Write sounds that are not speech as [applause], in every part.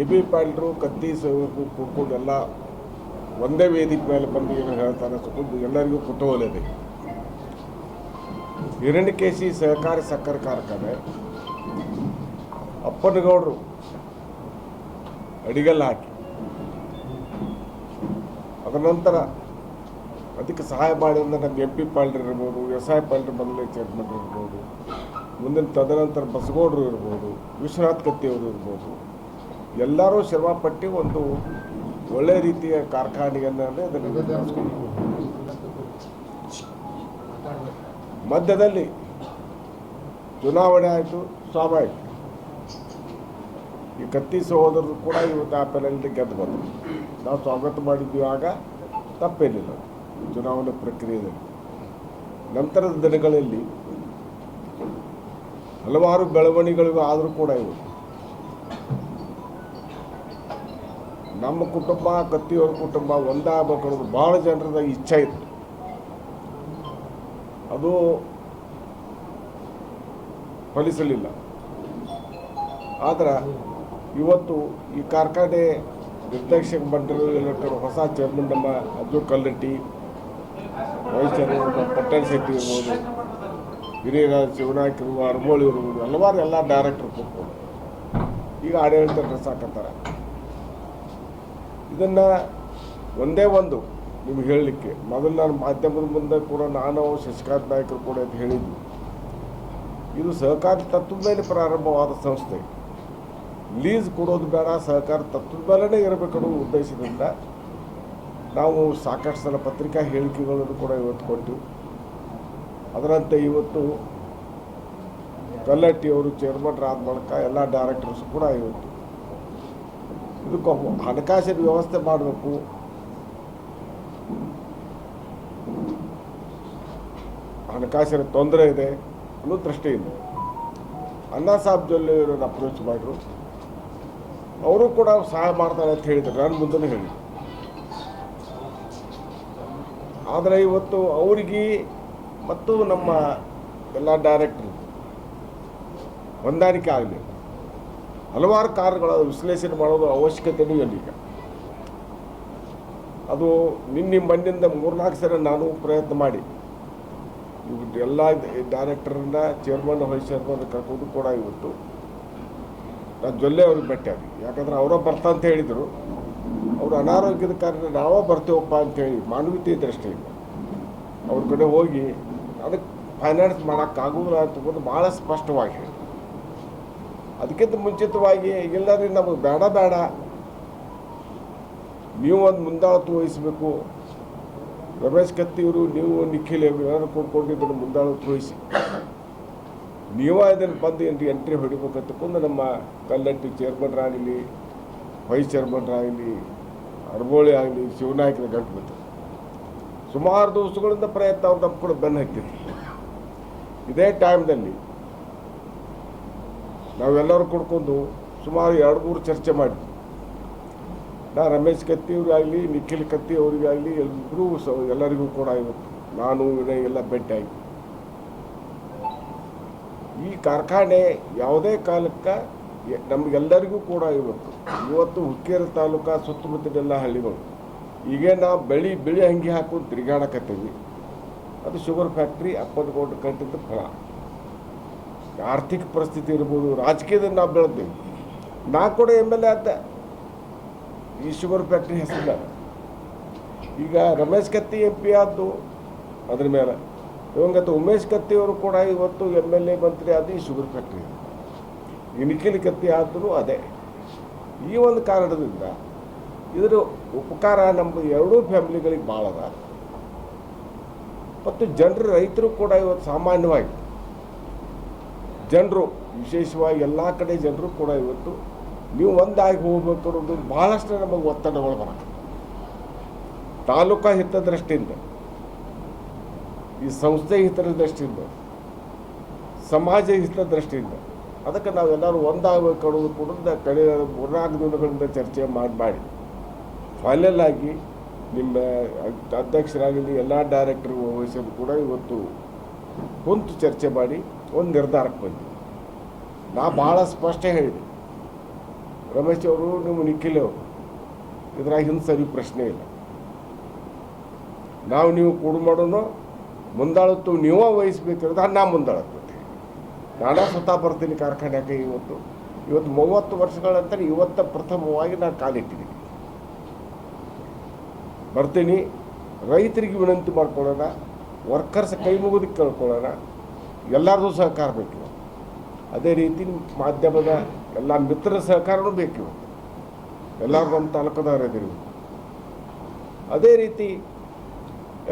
A B ಪಾಲ್ರು ಕತ್ತಿ ಕೂತ್ಕೊಂಡು ಎಲ್ಲ ಒಂದೇ ವೇದಿಕೆ ಮೇಲೆ ಬಂದು ಏನು ಹೇಳ್ತಾರೆ ಅನ್ನಿಸ್ಕೊಂಡು ಎಲ್ಲರಿಗೂ ಕುತೂಹಲಿದೆ ಸಿ ಸಹಕಾರಿ ಸಕ್ಕರೆ ಕಾರ್ಖಾನೆ, ಅಪ್ಪನಗೌಡರು ಅಡಿಗೆಲ್ಲ ಹಾಕಿ, ಅದರ ನಂತರ ಅದಕ್ಕೆ ಸಹಾಯ ಮಾಡಿದ ನಮ್ಮ ಎಂ ಪಿ ಪಾಲ್ಡರ್ ಇರ್ಬೋದು ಐ ಪಾಲ್ಡರ್ ಮೊದಲನೇ ಚೇರ್ಮನ್ ಇರ್ಬೋದು, ಮುಂದಿನ ತದನಂತರ ಬಸಗೌಡರು ಇರ್ಬೋದು, ವಿಶ್ವನಾಥ್ ಕತ್ತಿಯವರು ಇರ್ಬೋದು. ಎಲ್ಲರೂ ಶ್ರಮಪಟ್ಟು ಒಂದು ಒಳ್ಳೆ ರೀತಿಯ ಕಾರ್ಖಾನೆಯನ್ನು ಅದನ್ನು ಮಧ್ಯದಲ್ಲಿ ಚುನಾವಣೆ ಆಯಿತು, ಸ್ವಾಭಾವಿಕ. ಈ ಕತ್ತಿ ಸಹೋದರರು ಕೂಡ ಇವತ್ತು ಆ ಗೆದ್ದು ಬಂದರು. ನಾವು ಸ್ವಾಗತ ಮಾಡಿದ್ವಿ ಆಗ ತಪ್ಪೇನಿಲ್ಲ ಚುನಾವಣೆ ಪ್ರಕ್ರಿಯೆಯಲ್ಲಿ. ನಂತರದ ದಿನಗಳಲ್ಲಿ ಹಲವಾರು ಬೆಳವಣಿಗೆಗಳು ಆದರೂ ಕೂಡ ಇವು. ನಮ್ಮ ಕುಟುಂಬ, ಕತ್ತಿಯವ್ರ ಕುಟುಂಬ ಒಂದಾಗಬೇಕು ಅನ್ನೋದು ಭಾಳ ಜನರದ ಇಚ್ಛೆ ಇತ್ತು. ಅದು ಫಲಿಸಲಿಲ್ಲ. ಆದ್ರೆ ಇವತ್ತು ಈ ಕಾರ್ಖಾನೆ ನಿರ್ದೇಶಕ ಎಲೆಕ್ಟರ್ ಹೊಸ ಚೇರ್ಮನ್ ನಮ್ಮ ಅಬ್ದುಲ್ ಕಲ್ಲಟ್ಟಿ ವೈಸ್ ಚೇರ್ಮನ್ ಪಟ್ಟಣ ಶೆಟ್ಟಿ ಇರ್ಬೋದು ಹಿರಿಯರಾಜ್ ಶಿವನಾಯಕ್ ಇರ್ಬೋದು ಅರ್ಮೋಳಿ ಇರ್ಬೋದು, ಹಲವಾರು ಎಲ್ಲ ಡೈರೆಕ್ಟರ್ ಕೂತ್ಕೊಂಡು ಈಗ ಆಡಳಿತ ನಡೆಸಾಕತ್ತಾರ. ಇದನ್ನು ಒಂದೇ ಒಂದು ನಿಮ್ಗೆ ಹೇಳಲಿಕ್ಕೆ. ಮೊದಲು ನಾನು ಮಾಧ್ಯಮದ ಮುಂದೆ ಕೂಡ ನಾನು ಶಶಿಕಾಂತ್ ನಾಯಕರು ಕೂಡ ಅಂತ ಹೇಳಿದ್ವಿ. ಇದು ಸಹಕಾರಿ ತತ್ವದ ಮೇಲೆ ಪ್ರಾರಂಭವಾದ ಸಂಸ್ಥೆ. ಲೀಸ್ ಕೊಡೋದು ಬೇಡ, ಸಹಕಾರ ತತ್ವದ ಮೇಲೇ ಇರಬೇಕನ್ನೋ ಉದ್ದೇಶದಿಂದ ನಾವು ಸಾಕಷ್ಟು ಸಲ ಪತ್ರಿಕಾ ಹೇಳಿಕೆಗಳನ್ನು ಕೂಡ ಇವತ್ತು ಕೊಟ್ಟು, ಅದರಂತೆ ಇವತ್ತು ಕಲ್ಲಟ್ಟಿಯವರು ಚೇರ್ಮನ್ ಆದ ಮೂಲಕ ಎಲ್ಲ ಡೈರೆಕ್ಟರ್ಸ್ ಕೂಡ ಇವತ್ತು ಇದಕ್ಕೊಬ್ಬ ಹಣಕಾಸಿನ ವ್ಯವಸ್ಥೆ ಮಾಡಬೇಕು. ಹಣಕಾಸಿನ ತೊಂದರೆ ಇದೆ ಅನ್ನೋ ದೃಷ್ಟಿಯಿಂದ. ಅಣ್ಣಾ ಸಾಹೇಬ್ ಜೊಲ್ಲೆ ಇವರನ್ನು ಅಪ್ರೋಚ್ ಮಾಡಿದ್ರು ಅವರು ಕೂಡ ಸಹಾಯ ಮಾಡ್ತಾರೆ ಅಂತ ಹೇಳಿದರು. ನಾನು ಮುಂದೆ ಹೇಳಿದ್ರು ಆದರೆ ಇವತ್ತು ಅವ್ರಿಗೆ ಮತ್ತು ನಮ್ಮ ಎಲ್ಲ ಡೈರೆಕ್ಟ್ರು ಹೊಂದಾಣಿಕೆ ಆಗಲಿ ಹಲವಾರು ಕಾರಣಗಳ ವಿಶ್ಲೇಷಣೆ ಮಾಡೋದು ಅವಶ್ಯಕತೆಯೂ ಈಗ ಅದು ನಿನ್ನೆ ಮಣ್ಣಿಂದ ಮೂರ್ನಾಲ್ಕು ಸಲ ನಾನು ಪ್ರಯತ್ನ ಮಾಡಿ. ಎಲ್ಲ ಡೈರೆಕ್ಟರನ್ನ ಚೇರ್ಮನ್, ವೈಸ್ ಚೇರ್ಮನ್ ಕರ್ಕೊಂಡು ಕೂಡ ಇವತ್ತು ನಾನು ಜೊಲ್ಲೆ ಅವ್ರಿಗೆ ಭೇಟಿಯಾಗಿ ಯಾಕಂದ್ರೆ ಅವರ ಬರ್ತಾ ಅಂತ ಹೇಳಿದರು. ಅವರು ಅನಾರೋಗ್ಯದ ಕಾರಣ ನಾವೇ ಬರ್ತೇವಪ್ಪ ಅಂತೇಳಿ ಮಾನವೀಯತೆ ದೃಷ್ಟಿಯಿಂದ ಅವ್ರ ಕಡೆ ಹೋಗಿ ಅದಕ್ಕೆ ಫೈನಾನ್ಸ್ ಮಾಡೋಕ್ಕಾಗೋದಿಲ್ಲ ಅಂತಕೊಂಡು ಭಾಳ ಸ್ಪಷ್ಟವಾಗಿ ಹೇಳಿ ಅದಕ್ಕಿಂತ ಮುಂಚಿತವಾಗಿ ಎಲ್ಲರೂ ನಮಗೆ ಬೇಡ ಬೇಡ. ನೀವು ಒಂದು ಮುಂದಾಳತ್ವ ವಹಿಸಬೇಕು. ರಮೇಶ್ ಕತ್ತಿಯವರು ನೀವು ನಿಖಿಲ್ ಎಲ್ಲರೂ ಕೊಡ್ಕೊಂಡು ಇದನ್ನು ಮುಂದಾಳತ್ವ ವಹಿಸಿ. ನೀವ ಇದನ್ನು ಬಂದು ಎಂಟ್ರಿ ಎಂಟ್ರಿ ಹೊಡಿಬೇಕಂತಕೊಂಡು ನಮ್ಮ ಕಲ್ಲಂಟಿ ಚೇರ್ಮನ್ ಆಗಲಿ ವೈಸ್ ಚೇರ್ಮನ್ ಆಗಲಿ ಅರ್ಬೋಳಿ ಆಗಲಿ ಶಿವನಾಯಕನ ಗಂಟು ಸುಮಾರು ದಿವಸಗಳಿಂದ ಪ್ರಯತ್ನ ಅವ್ರು ನಮ್ಮ ಕೂಡ ಬೆನ್ನು ಹಾಕ್ತಿದ್ರು. ಇದೇ ಟೈಮ್ದಲ್ಲಿ ನಾವೆಲ್ಲರೂ ಕೂಡ್ಕೊಂಡು ಸುಮಾರು ಎರಡು ಮೂರು ಚರ್ಚೆ ಮಾಡಿದ್ವಿ. ನಾ ರಮೇಶ್ ಕತ್ತಿಯವ್ರಿಗಾಗಲಿ ನಿಖಿಲ್ ಕತ್ತಿ ಅವರಿಗಾಗಲಿ ಎಲ್ಲರೂ ಸ, ಎಲ್ಲರಿಗೂ ಕೂಡ ಇವತ್ತು ನಾನು, ವಿನಯ್ ಎಲ್ಲ ಭೇಟಿಯಾಗಿ ಈ ಕಾರ್ಖಾನೆ ಯಾವುದೇ ಕಾಲಕ್ಕೆ ನಮಗೆಲ್ಲರಿಗೂ ಕೂಡ ಇವತ್ತು ಇವತ್ತು ಹುಕ್ಕೇರಿ ತಾಲೂಕಾ ಸುತ್ತಮುತ್ತಲೆಲ್ಲ ಹಳ್ಳಿಗಳು, ಈಗ ನಾವು ಬೆಳಿ ಬೆಳಿ ಅಂಗಿ ಹಾಕೊಂಡು ತಿರುಗಾಡಕತ್ತೀವಿ. ಅದು ಶುಗರ್ ಫ್ಯಾಕ್ಟ್ರಿ ಅಪ್ಪದ ಕೋಟಿ ಕಟ್ಟಿದ್ದು ಫಲ. ಆರ್ಥಿಕ ಪರಿಸ್ಥಿತಿ ಇರ್ಬೋದು, ರಾಜಕೀಯದಲ್ಲಿ ನಾವು ಬೆಳೆದ್ವಿ. ನಾ ಕೂಡ ಎಂ ಎಲ್ ಎ ಆದ ಈ ಶುಗರ್ ಫ್ಯಾಕ್ಟ್ರಿ ಹೆಸರಿಲ್ಲ ಈಗ ರಮೇಶ್ ಕತ್ತಿ ಎಂ ಪಿ ಆದ್ದು ಅದ್ರ ಮೇಲೆ. ಇವಂಗತ್ತು ಉಮೇಶ್ ಕತ್ತಿ ಅವರು ಕೂಡ ಇವತ್ತು ಎಂ ಎಲ್ ಎ ಮಂತ್ರಿ ಆದ್ದು ಈ ಶುಗರ್ ಫ್ಯಾಕ್ಟ್ರಿ ನಿಖಿಲ್ ಕತ್ತಿ ಆದ್ರೂ ಅದೇ. ಈ ಒಂದು ಕಾರಣದಿಂದ ಇದರ ಉಪಕಾರ ನಮ್ಮ ಎರಡೂ ಫ್ಯಾಮಿಲಿಗಳಿಗೆ ಭಾಳ ಅದ ಮತ್ತು ಜನರು ರೈತರು ಕೂಡ ಇವತ್ತು ಸಾಮಾನ್ಯವಾಗಿ ಜನರು, ವಿಶೇಷವಾಗಿ ಎಲ್ಲ ಕಡೆ ಜನರು ಕೂಡ ಇವತ್ತು ನೀವು ಒಂದಾಗಿ ಹೋಗ್ಬೇಕು ಅನ್ನೋದು ಭಾಳಷ್ಟು ನಮಗೆ ಒತ್ತಡಗಳು ಬರ ತಾಲೂಕಾ ಹಿತದೃಷ್ಟಿಯಿಂದ, ಈ ಸಂಸ್ಥೆ ಹಿತದೃಷ್ಟಿಯಿಂದ, ಸಮಾಜ ಹಿತದೃಷ್ಟಿಯಿಂದ, ಅದಕ್ಕೆ ನಾವೆಲ್ಲರೂ ಒಂದಾಗಬೇಕು ಅನ್ನೋದು ಕೂಡ ಕಡೆ ಮೂರ್ನಾಲ್ಕು ದಿನಗಳಿಂದ ಚರ್ಚೆ ಮಾಡಿ ಮಾಡಿ ಫೈನಲ್ ಆಗಿ ನಿಮ್ಮ ಅಧ್ಯಕ್ಷರಾಗಲಿ, ಎಲ್ಲ ಡೈರೆಕ್ಟರ್ ವಹಿಸಲು ಕೂಡ ಇವತ್ತು ಕುಂತು ಚರ್ಚೆ ಮಾಡಿ ಒಂದು ನಿರ್ಧಾರಕ್ಕೆ ಬಂದ್ವಿ. ನಾ ಭಾಳ ಸ್ಪಷ್ಟ ಹೇಳಿದೆ. ರಮೇಶ್ ಅವರು ನಿಮ್ಮ ನಿಖಿಲ್ ಅವರು, ಇದ್ರಾಗ ಹಿಂದೆ ಸರಿ ಪ್ರಶ್ನೆ ಇಲ್ಲ. ನಾವು ನೀವು ಕೂಡ ಮಾಡೋನು ಮುಂದಾಳತ್ತು ನೀವ ವಹಿಸ್ಬೇಕಿರೋದು ನಾ ಮುಂದಾಳತ್ತು ನಾನೇ ಸ್ವತಃ ಬರ್ತೀನಿ ಕಾರ್ಖಾನೆಗೆ ಇವತ್ತು. ಇವತ್ತು ಮೂವತ್ತು ವರ್ಷಗಳ ನಂತರ ಇವತ್ತ ಪ್ರಥಮವಾಗಿ ನಾನು ಕಾಲಿಟ್ಟಿದ್ದೀನಿ ಬರ್ತೀನಿ, ರೈತರಿಗೆ ವಿನಂತಿ ಮಾಡ್ಕೊಳ್ಳೋಣ ವರ್ಕರ್ಸ್ ಕೈ ಮುಗಿದು ಕೇಳ್ಕೊಳ್ಳೋಣ ಎಲ್ಲರದು ಸಹಕಾರ ಬೇಕು ಅದೇ ರೀತಿ ಮಾಧ್ಯಮದ ಎಲ್ಲ ಮಿತ್ರರ ಸಹಕಾರನೂ ಬೇಕು. ಎಲ್ಲರೂ ನಮ್ಮ ತಾಲೂಕದವರಿದ್ದೀರಿ ಅದೇ ರೀತಿ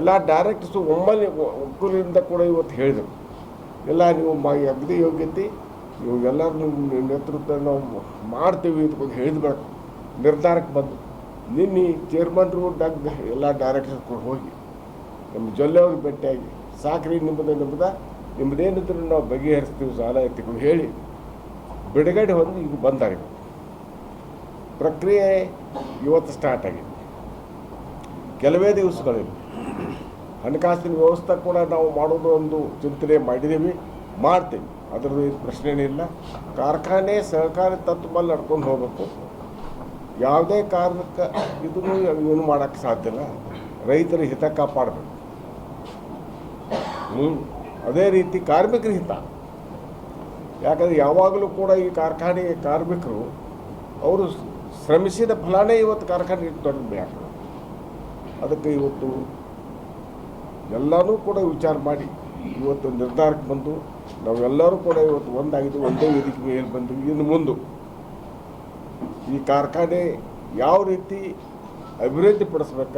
ಎಲ್ಲ ಡೈರೆಕ್ಟರ್ಸು ಒಮ್ಮೆ ಒಕ್ಕೂರಿಂದ ಕೂಡ ಇವತ್ತು ಹೇಳಿದರು. ಎಲ್ಲ ನೀವು ಮ ಅಗದಿ ಯೋಗ್ಯತೆ, ನೀವು ಎಲ್ಲರೂ ನಿಮ್ಮ ನೇತೃತ್ವ ನಾವು ಮಾಡ್ತೀವಿ ಅಂತ ಹೇಳಿದ್ಬೇಕು ನಿರ್ಧಾರಕ್ಕೆ ಬಂದು ನಿನ್ನೆ ಚೇರ್ಮನ್ರು ಡಗ್ ಎಲ್ಲ ಡೈರೆಕ್ಟರ್ ಕೂಡ ಹೋಗಿ, ನಮ್ಮ ಜೊಲ್ಲೆಯವ್ರಿಗೆ ಭೇಟಿಯಾಗಿ, ಸಾಕ್ರಿ ನಿಮ್ಮದ ನಿಮ್ಮದ ನಿಮ್ಮದೇನಿದ್ರು ನಾವು ಬಗೆಹರಿಸ್ತೀವಿ ಸಾಲ ಎತ್ತಿಕೊಂಡು ಹೇಳಿ ಬಿಡುಗಡೆ ಹೊಂದಿ ಈಗ ಬಂದಾರೆ. ಪ್ರಕ್ರಿಯೆ ಇವತ್ತು ಸ್ಟಾರ್ಟ್ ಆಗಿದೆ. ಕೆಲವೇ ದಿವಸಗಳಿವೆ ಹಣಕಾಸಿನ ವ್ಯವಸ್ಥೆ ಕೂಡ ನಾವು ಮಾಡೋದು ಒಂದು ಚಿಂತನೆ ಮಾಡಿದ್ದೀವಿ, ಮಾಡ್ತೀವಿ. ಅದರದ್ದು ಏನು ಪ್ರಶ್ನೆನೇ ಇಲ್ಲ. ಕಾರ್ಖಾನೆ ಸಹಕಾರಿ ಮೇಲೆ ನಡ್ಕೊಂಡು ಹೋಗಬೇಕು. ಯಾವುದೇ ಕಾರಣಕ್ಕೆ ಇದನ್ನು ಏನು ಮಾಡೋಕ್ಕೆ ಸಾಧ್ಯ ಇಲ್ಲ. ರೈತರ ಹಿತ ಕಾಪಾಡಬೇಕು. ಹ್ಞೂ ಅದೇ ರೀತಿ ಕಾರ್ಮಿಕರ ಹಿತ. ಯಾಕಂದರೆ ಯಾವಾಗಲೂ ಕೂಡ ಈ ಕಾರ್ಖಾನೆ ಕಾರ್ಮಿಕರು ಅವರು ಶ್ರಮಿಸಿದ ಫಲಾನೇ ಇವತ್ತು ಕಾರ್ಖಾನೆ ದೊಡ್ಡ ಅದಕ್ಕೆ ಇವತ್ತು ಎಲ್ಲನೂ ಕೂಡ ವಿಚಾರ ಮಾಡಿ ಇವತ್ತು ನಿರ್ಧಾರಕ್ಕೆ ಬಂದು ನಾವೆಲ್ಲರೂ ಕೂಡ ಇವತ್ತು ಒಂದಾಗಿದ್ದು ಒಂದೇ ವೇದಿಕೆ ಮೇಲೆ ಬಂದು ಇನ್ನು ಮುಂದೆ ಈ ಕಾರ್ಖಾನೆ ಯಾವ ರೀತಿ ಅಭಿವೃದ್ಧಿ ಪಡಿಸ್ಬೇಕ,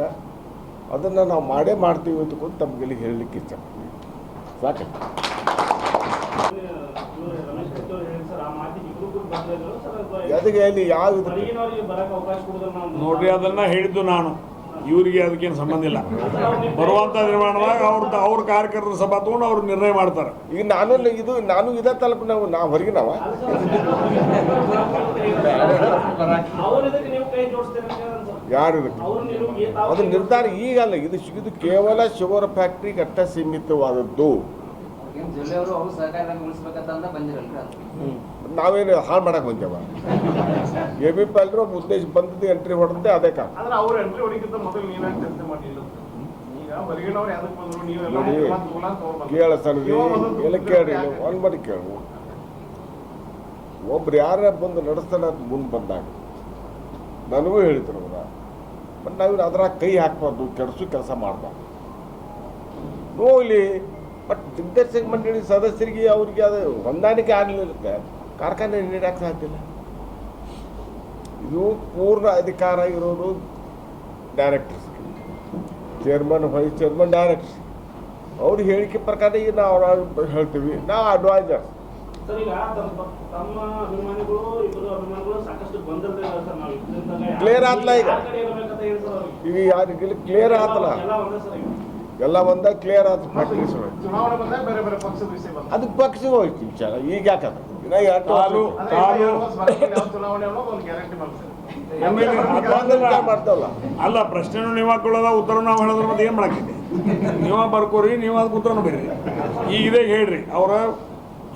ಅದನ್ನು ನಾವು ಮಾಡೇ ಮಾಡ್ತೀವಿ ಅಂತಕೊಂಡು ತಮಗೆ ಹೇಳಲಿಕ್ಕೆ ಇಚ್ಛೆ ಸಾಕು ಅದಕ್ಕೆ ಅಲ್ಲಿ ಯಾವ ನೋಡ್ರಿ ಅದನ್ನ ಹೇಳಿದ್ದು ನಾನು. ಇವರಿಗೆ ಅದಕ್ಕೇನು ಸಂಬಂಧ ಇಲ್ಲ. ಬರುವಂತ ನಿರ್ಮಾಣದಾಗ ಅವ್ರ ಅವ್ರ ಕಾರ್ಯಕರ್ತರ ಸಭಾ ತಗೊಂಡು ಅವ್ರು ನಿರ್ಣಯ ಮಾಡ್ತಾರೆ. ಈಗ ನಾನು ಇದು ನಾನು ಇದೇ ತಲುಪ ನಾವು ನಾವು ಹೊರಗಿನವ? ಯಾರು ಅದು ನಿರ್ಧಾರ ಈಗಲ್ಲ ಇದು ಇದು ಕೇವಲ ಶುಗರ್ ಫ್ಯಾಕ್ಟ್ರಿಗೆ ಕಟ್ಟ ಸೀಮಿತವಾದದ್ದು. ನಾವೇನು ಹಾಳು ಮಾಡಕ್ ಬಂದೇವ? [laughs] ಎ ಬಿ ಪಿ ಎಲ್ರು ಉದ್ದೇಶ ಬಂದದ್ದು ಎಂಟ್ರಿ ಹೊಡೆದೇ ಅದೇ ಕಾರಣ. ಕೇಳ ಸರ್ ಎಲ್ಲ ಕೇಳಿ? ಒಂದು ಮಾಡಿ ಕೇಳು. ಒಬ್ರು ಯಾರ ಬಂದು ನಡೆಸ್ತಾನೆ ಅದು ಮುಂದೆ ಬಂದಾಗ. ನನಗೂ ಹೇಳಿದ್ರು. ಬಟ್ ನಾವು ಅದರ ಕೈ ಹಾಕಬಾರ್ದು, ಕೆಡಿಸು ಕೆಲಸ ಮಾಡಬಾರ್ದು. ನೋಲಿ ಬಟ್ ದಿಗ್ದರ್ಶಕ ಮಂಡಳಿ ಸದಸ್ಯರಿಗೆ ಅವ್ರಿಗೆ ಅದು ಹೊಂದಾಣಿಕೆ ಆಗಲಿಲ್ಲ ಕಾರ್ಖಾನೆ ನೀಡಕ್ಕೆ ಸಾಧ್ಯ ಇಲ್ಲ ಇದು ಪೂರ್ಣ ಅಧಿಕಾರ ಇರೋರು directors chairman vice chairman directors ಅವ್ರ ಹೇಳಿಕೆ ಪ್ರಕಾರ ಈಗ ನಾವು ಹೇಳ್ತೀವಿ. ನಾವು ಅಡ್ವೈಸರ್ ಸರ್ ಈಗ ತಮ್ಮ ತಮ್ಮ ಅಭಿಮಾನಿಗಳು ಇಬ್ಬರು ಅಭಿಮಾನಿಗಳು ಸಾಕಷ್ಟು ಗೊಂದಲದಲ್ಲಿ ಇದ್ದಾರೆ ಸರ್ ನಾವು ಇದ್ರಿಂದ ಯಾರ್- Clear ಆತ್ಲ ಈಗ? ಯಾರ್. ಈಗ ಯಾರಿಗೆ ಕ್ಲಿಯರ್ ಆತಲ್ಲ ಎಲ್ಲ ಒಂದೇ ಸರ್ ಈಗ. ಎಲ್ಲ ಒಂದ ಕ್ಲಿಯರ್ ಆತ ಮತ್ತೆ ಫ್ಯಾಕ್ಟ್ರೀಸ್ ಚುನಾವಣೆ ಬಂದಾಗ ಬೇರೆ ಬೇರೆ ಪಕ್ಷದ ವಿಷಯ ಬಂದ ಅದಕ್ಕೆ ಪಕ್ಷ ಹೋಯ್ತು ವಿಚಾರ. ಈಗ ಅದೇ? ತಾನು- ಅದೊಂದು ಮಾಡ್ತಾವಲ್ಲ ಅಲ್ಲ ಪ್ರಶ್ನೆನೂ ನೀವು ಹಾಕೊಳ್ಳೋದ ಉತ್ತರ ನಾವು ಹೇಳೋದ್ರ ಮತ್ತೆ ಏನು ಮಾಡಕ್ಕಿದೆ ನೀವ ಬರ್ಕೋರಿ ನೀವು ಅದಕ್ಕೆ ಉತ್ತರನೂ ಬೇರೆ ಈಗ ಇದೇ ಹೇಳ್ರಿ ಅವರ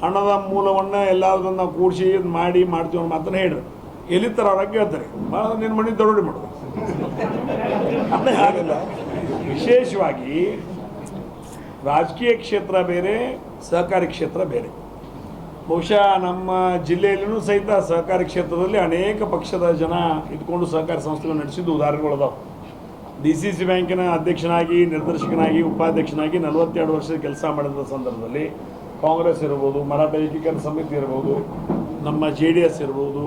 ಹಣದ ಮೂಲವನ್ನ ಎಲ್ಲದನ್ನ ಕೂಡಿಸಿ ಇದ್ ಮಾಡಿ ಮಾಡ್ತೀವಿ ಅನ್ನೋ ಮಾತನ್ನ ಹೇಳ್ರಿ. ಎಲ್ಲಿ ತರ ಅವ್ರಾಗ ಕೇಳ್ತಾರೆ. ನಿನ್ನ ಮನೆ ದರೋಡಿ ಮಾಡು ಅದೇ ಹಾಗಿಲ್ಲ ವಿಶೇಷವಾಗಿ ರಾಜಕೀಯ ಕ್ಷೇತ್ರ ಬೇರೆ ಸಹಕಾರಿ ಕ್ಷೇತ್ರ ಬೇರೆ. ಬಹುಶಃ ನಮ್ಮ ಜಿಲ್ಲೆಯಲ್ಲೂ ಸಹಿತ ಸಹಕಾರಿ ಕ್ಷೇತ್ರದಲ್ಲಿ ಅನೇಕ ಪಕ್ಷದ ಜನ ಇದ್ಕೊಂಡು ಸಹಕಾರಿ ಸಂಸ್ಥೆಗಳು ನಡೆಸಿದ್ದು ಉದಾಹರಣೆಗಳದಾವೆ ಡಿ ಸಿ ಸಿ ಬ್ಯಾಂಕಿನ ಅಧ್ಯಕ್ಷನಾಗಿ ನಿರ್ದೇಶಕನಾಗಿ ಉಪಾಧ್ಯಕ್ಷನಾಗಿ ನಲವತ್ತೆರಡು ವರ್ಷದ ಕೆಲಸ ಮಾಡಿದ ಸಂದರ್ಭದಲ್ಲಿ ಕಾಂಗ್ರೆಸ್ ಇರ್ಬೋದು ಮರಾಠ ಏಕೀಕರಣ ಸಮಿತಿ ಇರ್ಬೋದು ನಮ್ಮ ಜೆ ಡಿ ಎಸ್ ಇರ್ಬೋದು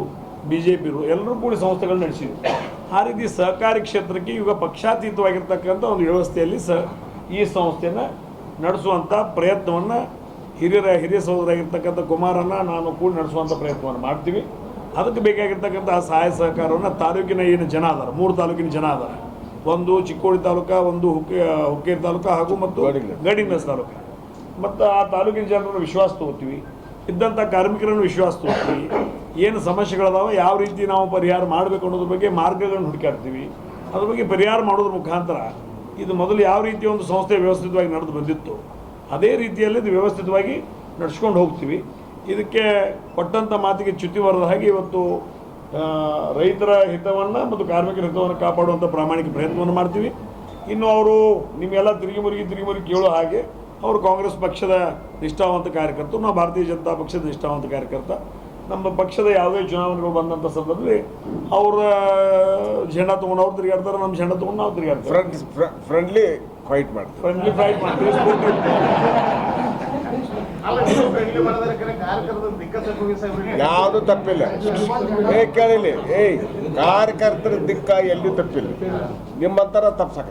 ಬಿ ಜೆ ಪಿ ಇರ್ಬೋದು ಎಲ್ಲರೂ ಕೂಡಿ ಸಂಸ್ಥೆಗಳನ್ನ ನಡೆಸಿದ್ರು ಆ ರೀತಿ ಸಹಕಾರಿ ಕ್ಷೇತ್ರಕ್ಕೆ ಈಗ ಪಕ್ಷಾತೀತವಾಗಿರ್ತಕ್ಕಂಥ ಒಂದು ವ್ಯವಸ್ಥೆಯಲ್ಲಿ ಸ ಈ ಸಂಸ್ಥೆನ ನಡೆಸುವಂಥ ಪ್ರಯತ್ನವನ್ನು ಹಿರಿಯರ ಹಿರಿಯ ಸಹೋದರಾಗಿರ್ತಕ್ಕಂಥ ಕುಮಾರನ್ನು ನಾನು ಕೂಡ ನಡೆಸುವಂಥ ಪ್ರಯತ್ನವನ್ನು ಮಾಡ್ತೀವಿ. ಅದಕ್ಕೆ ಬೇಕಾಗಿರ್ತಕ್ಕಂಥ ಸಹಾಯ ಸಹಕಾರವನ್ನು ತಾಲೂಕಿನ ಏನು ಜನ ಅದಾರ ಮೂರು ತಾಲೂಕಿನ ಜನ ಅದಾರ. ಒಂದು ಚಿಕ್ಕೋಡಿ ತಾಲೂಕ ಒಂದು ಹುಕ್ಕೆ ಹುಕ್ಕೇರಿ ತಾಲೂಕ ಹಾಗೂ ಮತ್ತು ಗಡಿನ. ಗಡಿನಸ್ ತಾಲೂಕ. ಮತ್ತು ಆ ತಾಲೂಕಿನ ಜನರನ್ನು ವಿಶ್ವಾಸ ತಗೋತೀವಿ. ಇದ್ದಂಥ ಕಾರ್ಮಿಕರನ್ನು ವಿಶ್ವಾಸ ತಗೋತೀವಿ. ಏನು ಸಮಸ್ಯೆಗಳದಾವ, ಯಾವ ರೀತಿ ನಾವು ಪರಿಹಾರ ಮಾಡಬೇಕು ಅನ್ನೋದ್ರ ಬಗ್ಗೆ ಮಾರ್ಗಗಳನ್ನು ಹುಡುಕಾಡ್ತೀವಿ ಅದ್ರ ಬಗ್ಗೆ ಪರಿಹಾರ ಮಾಡೋದ್ರ ಮುಖಾಂತರ ಇದು ಮೊದಲು ಯಾವ ರೀತಿ ಒಂದು ಸಂಸ್ಥೆ ವ್ಯವಸ್ಥಿತವಾಗಿ ನಡೆದು ಬಂದಿತ್ತು, ಅದೇ ರೀತಿಯಲ್ಲಿ ಇದು ವ್ಯವಸ್ಥಿತವಾಗಿ ನಡ್ಸ್ಕೊಂಡು ಹೋಗ್ತೀವಿ. ಇದಕ್ಕೆ ಕೊಟ್ಟಂಥ ಮಾತಿಗೆ ಚ್ಯುತಿ ಬರದ ಹಾಗೆ ಇವತ್ತು ರೈತರ ಹಿತವನ್ನು ಮತ್ತು ಕಾರ್ಮಿಕರ ಹಿತವನ್ನು ಕಾಪಾಡುವಂಥ ಪ್ರಾಮಾಣಿಕ ಪ್ರಯತ್ನವನ್ನು ಮಾಡ್ತೀವಿ. ಇನ್ನು ಅವರು ನಿಮಗೆಲ್ಲ ತಿರುಗಿ ಮುರುಗಿ ತಿರುಗಿ ಮುರುಗಿ ಕೇಳೋ ಹಾಗೆ ಅವರು ಕಾಂಗ್ರೆಸ್ ಪಕ್ಷದ ನಿಷ್ಠಾವಂತ ಕಾರ್ಯಕರ್ತರು ನಾವು ಭಾರತೀಯ ಜನತಾ ಪಕ್ಷದ ನಿಷ್ಠಾವಂತ ಕಾರ್ಯಕರ್ತ. ನಮ್ಮ ಪಕ್ಷದ ಯಾವುದೇ ಚುನಾವಣೆಗಳು ಬಂದಂಥ ಸಂದರ್ಭದಲ್ಲಿ ಅವರ ಜೆಂಡ ತೊಗೊಂಡು ಅವ್ರು ತಿರುಗಾಡ್ತಾರೆ ನಮ್ಮ ಜೆಂಡ ತೊಗೊಂಡು ನಾವು ತಿರುಗಾಡ್ತಾರೆ ಫ್ರೆಂಡ್ಸ್ ಫ್ರೆಂಡ್ಲಿ ಫೈಟ್ ಮಾಡ್ತೀವಿ. ಫ್ರೆಂಡ್ಲಿ ಫೈಟ್ ಮಾಡ್ತೀವಿ ಯಾವುದು ತಪ್ಪಿಲ್ಲ. ಏ ಕೇಳಿಲಿ. ಏಯ್ ಕಾರ್ಯಕರ್ತರ ದಿಕ್ಕ ಎಲ್ಲಿ ತಪ್ಪಿಲ್ಲ. ನಿಮ್ಮಂತರ ತಪ್ಸಕ